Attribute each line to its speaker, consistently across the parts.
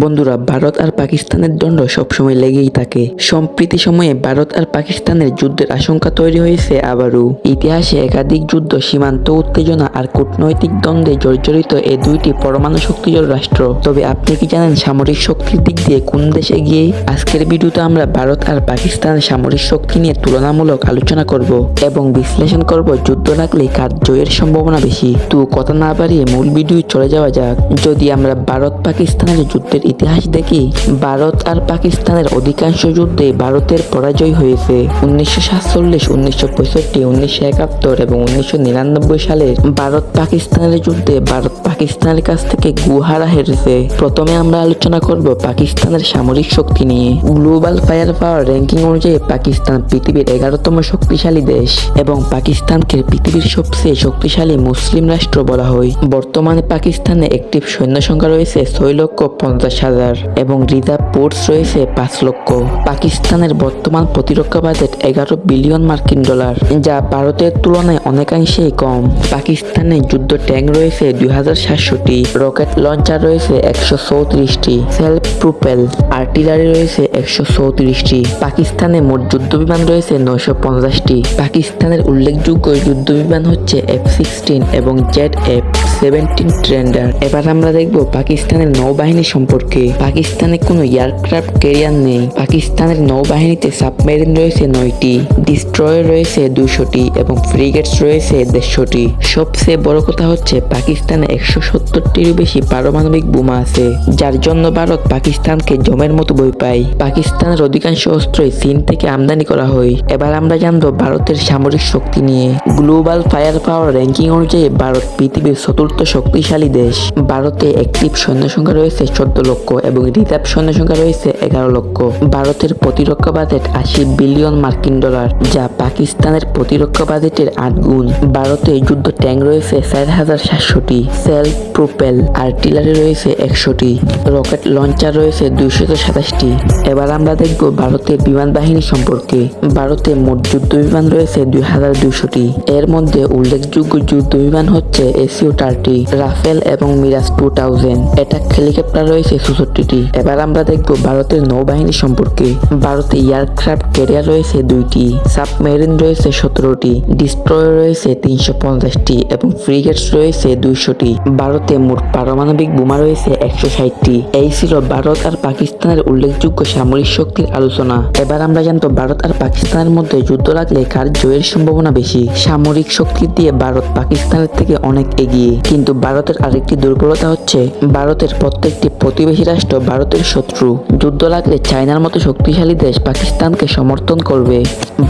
Speaker 1: বন্ধুরা, ভারত আর পাকিস্তানের দণ্ড সবসময় লেগেই থাকে। সম্প্রতি সময়ে ভারত আর পাকিস্তানের যুদ্ধের আশঙ্কা তৈরি হয়েছে আবারও। ইতিহাসে একাধিক যুদ্ধ সীমান্ত উত্তেজনা আর কূটনৈতিক দ্বন্দ্বে জর্জরিত এই দুইটি পরমাণু শক্তিধর রাষ্ট্র। তবে আপনি কি জানেন সামরিক শক্তির দিক দিয়ে কোন দেশে এগিয়ে? আজকের ভিডিওতে আমরা ভারত আর পাকিস্তানের সামরিক শক্তি নিয়ে তুলনামূলক আলোচনা করব এবং বিশ্লেষণ করব যুদ্ধ লাগলে কার জয়ের সম্ভাবনা বেশি। তো কথা না বাড়িয়ে মূল ভিডিও চলে যাওয়া যাক। যদি আমরা ভারত পাকিস্তানের যুদ্ধের ইতিহাস দেখি ভারত আর পাকিস্তানের অধিকাংশ যুদ্ধে ভারতের পরাজয় হয়েছে। উনিশশো সাতচল্লিশ, উনিশশো পঁয়ষট্টি, উনিশশো একাত্তর এবং উনিশশো নিরানব্বই সালে ভারত পাকিস্তানের যুদ্ধে ভারত পাকিস্তানের কাছ থেকে গুহারা হেরেছে। প্রথমে আমরা আলোচনা করব পাকিস্তানের সামরিক শক্তি নিয়ে। গ্লোবাল ফায়ার পাওয়ার র্যাঙ্কিং অনুযায়ী পাকিস্তান পৃথিবীর এগারোতম শক্তিশালী দেশ এবং পাকিস্তানকে পৃথিবীর সবচেয়ে শক্তিশালী মুসলিম রাষ্ট্র বলা হয়। বর্তমানে পাকিস্তানে একটি সৈন্য সংখ্যা রয়েছে ছয় লক্ষ পঞ্চাশ হাজার এবং রিজার্ভ পোর্টস রয়েছে পাঁচ লক্ষ। পাকিস্তানের বর্তমান প্রতিরক্ষা বাজেট এগারো বিলিয়ন মার্কিন ডলার, যা ভারতের তুলনায় অনেকাংশেই কম। পাকিস্তানে যুদ্ধ ট্যাঙ্ক রয়েছে দুই হাজার সাতশোটি রকেট লঞ্চার রয়েছে একশো চৌত্রিশটি সেলফ প্রুপেল আর্টিলারি রয়েছে একশো চৌত্রিশটি। পাকিস্তানে মোট যুদ্ধ বিমান রয়েছে নয়শো পঞ্চাশটি। পাকিস্তানের উল্লেখযোগ্য যুদ্ধ বিমান হচ্ছে এফ সিক্সটিন এবং জেড এফ সেভেন্টিন ট্রেন্ডার এবার আমরা দেখব পাকিস্তানের নৌবাহিনী সম্পর্কে। পাকিস্তানে কোনো এয়ারক্রাফট ক্যারিয়ার নেই। পাকিস্তানের নৌবাহিনীতে সাবমেরিন রয়েছে নয়টি ডিস্ট্রয়ার রয়েছে দুশোটি এবং ফ্রিগেটস রয়েছে দেড়শোটি। সবচেয়ে বড় কথা হচ্ছে পাকিস্তানে একশো সত্তরটিরও বেশি পারমাণবিক বোমা আছে, যার জন্য ভারত পাকিস্তানকে জমের মতো বই পায়। পাকিস্তানের অধিকাংশ অস্ত্রই চীন থেকে আমদানি করা হয়। এবার আমরা জানব ভারতের সামরিক শক্তি নিয়ে। গ্লোবাল ফায়ার পাওয়ার র্যাঙ্কিং অনুযায়ী ভারত পৃথিবীর চতুর্থ শক্তিশালী দেশ। ভারতে অ্যাক্টিভ সৈন্য সংখ্যা রয়েছে চোদ্দ লক্ষ এবং রিজার্ভ সৈন্য সংখ্যা রয়েছে এগারো লক্ষ। ভারতের প্রতিরক্ষা বাজেট আশি বিলিয়ন মার্কিন ডলার, যা পাকিস্তানের প্রতিরক্ষা বাজেটের আট গুণ। ভারতে যুদ্ধ ট্যাঙ্ক রয়েছে চার হাজার সাতশোটি সেলফ প্রোপেল, আর্টিলারি রয়েছে একশোটি, রকেট লঞ্চার রয়েছে দুইশত সাতাশটি। এবার আমরা দেখব ভারতের বিমান বাহিনী সম্পর্কে। ভারতে মোট যুদ্ধ বিমান রয়েছে দুই হাজার দুইশোটি। এর মধ্যে উল্লেখযোগ্য যুদ্ধ বিমান হচ্ছে এসিও থার্টি রাফেল এবং Mirage two thousand attack helicopter রয়েছে চৌষট্টিটি এবার আমরা দেখব ভারতের নৌবাহিনী সম্পর্কে। ভারতে এয়ারক্রাফট ক্যারিয়ার রয়েছে দুইটি, সাবমেরিন রয়েছে সতেরোটি ডিস্ট্রয়ার রয়েছে তিনশো পঞ্চাশটি এবং ফ্রিগেটস রয়েছে দুইশোটি। ভারতে মোট পারমাণবিক বোমা রয়েছে একশো ষাটটি। এই ছিল ভারত আর পাকিস্তানের উল্লেখযোগ্য সামরিক শক্তির আলোচনা। এবার আমরা জানতো ভারত আর পাকিস্তানের মধ্যে যুদ্ধ লাগলে কার জয়ের সম্ভাবনা বেশি? সামরিক শক্তি দিয়ে ভারত পাকিস্তানের থেকে অনেক এগিয়ে। কিন্তু ভারতের আরেকটি দুর্বলতা হচ্ছে ভারতের প্রত্যেকটি প্রতিবেশী রাষ্ট্র ভারতের শত্রু। যুদ্ধ লাগলে চায়নার মতো শক্তিশালী দেশ পাকিস্তানকে সমর্থন করবে।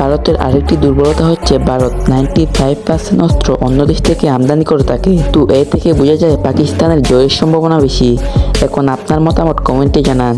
Speaker 1: ভারতের আরেকটি দুর্বলতা হচ্ছে ভারত নাইনটি ফাইভ পার্সেন্ট অস্ত্র অন্য দেশ থেকে আমদানি করে থাকে। তো এ থেকে বোঝা যায় পাকিস্তানের জয়ের সম্ভাবনা বেশি। এখন আপনার মতামত কমেন্টে জানান।